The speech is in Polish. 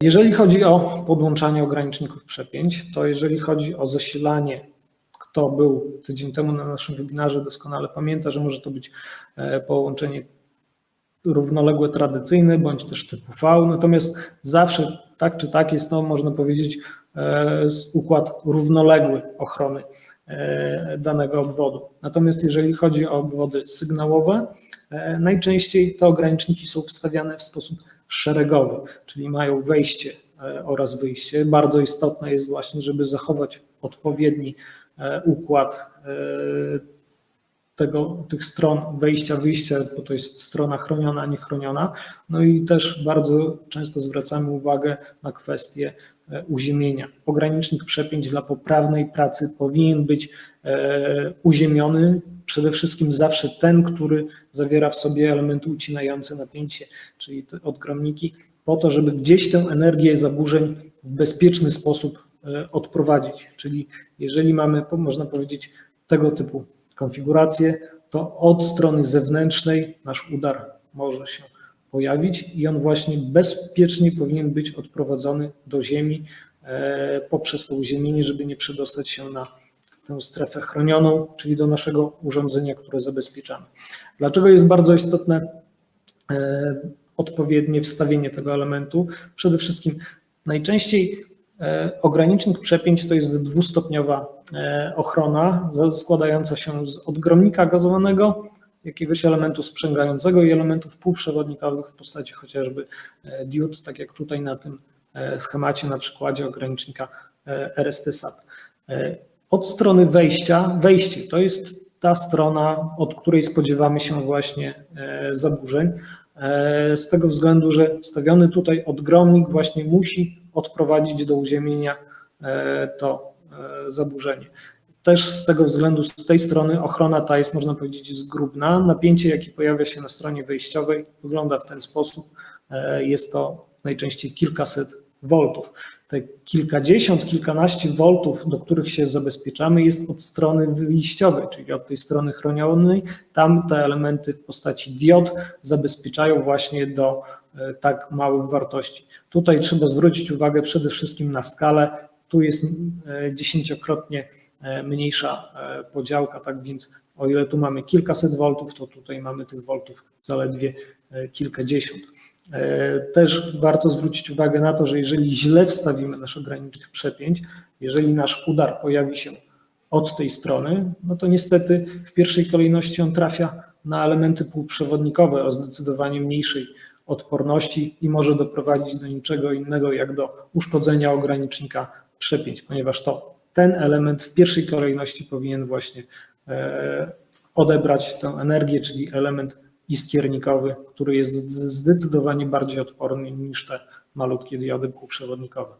Jeżeli chodzi o podłączanie ograniczników przepięć, to jeżeli chodzi o zasilanie, kto był tydzień temu na naszym webinarze, doskonale pamięta, że może to być e, połączenie równoległe tradycyjne bądź też typu V, natomiast zawsze tak czy tak jest to, można powiedzieć, e, układ równoległy ochrony e, danego obwodu. Natomiast jeżeli chodzi o obwody sygnałowe, najczęściej te ograniczniki są wstawiane w sposób szeregowy, czyli mają wejście e, oraz wyjście. Bardzo istotne jest właśnie, żeby zachować odpowiedni e, układ e, tego, tych stron wejścia, wyjścia, bo to jest strona chroniona, a nie chroniona. No i też bardzo często zwracamy uwagę na kwestię uziemienia. Ogranicznik przepięć dla poprawnej pracy powinien być uziemiony. Przede wszystkim zawsze ten, który zawiera w sobie elementy ucinające napięcie, czyli te odgromniki, po to, żeby gdzieś tę energię zaburzeń w bezpieczny sposób e, odprowadzić. Czyli jeżeli mamy, można powiedzieć, tego typu konfigurację, to od strony zewnętrznej nasz udar może się pojawić i on właśnie bezpiecznie powinien być odprowadzony do ziemi e, poprzez to uziemienie, żeby nie przedostać się na tę strefę chronioną, czyli do naszego urządzenia, które zabezpieczamy. Dlaczego jest bardzo istotne e, odpowiednie wstawienie tego elementu? Przede wszystkim najczęściej E, Ogranicznik przepięć to jest dwustopniowa e, ochrona składająca się z odgromnika gazowanego, jakiegoś elementu sprzęgającego i elementów półprzewodnikowych w postaci chociażby diod, tak jak tutaj na tym schemacie na przykładzie ogranicznika RST-SAT. E, Od strony wejścia, wejście to jest ta strona, od której spodziewamy się właśnie e, zaburzeń. E, Z tego względu, że wstawiony tutaj odgromnik właśnie musi odprowadzić do uziemienia e, to zaburzenie. Też z tego względu, z tej strony ochrona ta jest, można powiedzieć, zgrubna. Napięcie, jakie pojawia się na stronie wejściowej, wygląda w ten sposób. Jest to najczęściej kilkaset woltów. Te kilkadziesiąt, kilkanaście woltów, do których się zabezpieczamy, jest od strony wyjściowej, czyli od tej strony chronionej. Tam te elementy w postaci diod zabezpieczają właśnie do e, tak małych wartości. Tutaj trzeba zwrócić uwagę przede wszystkim na skalę. Tu jest e, dziesięciokrotnie e, mniejsza podziałka, tak więc o ile tu mamy kilkaset woltów, to tutaj mamy tych woltów zaledwie e, kilkadziesiąt. E, Też warto zwrócić uwagę na to, że jeżeli źle wstawimy nasz ogranicznik przepięć, jeżeli nasz udar pojawi się od tej strony, no to niestety w pierwszej kolejności on trafia na elementy półprzewodnikowe o zdecydowanie mniejszej odporności i może doprowadzić do niczego innego jak do uszkodzenia ogranicznika przepięć, ponieważ to ten element w pierwszej kolejności powinien właśnie odebrać tę energię, czyli element iskiernikowy, który jest zdecydowanie bardziej odporny niż te malutkie diody półprzewodnikowe.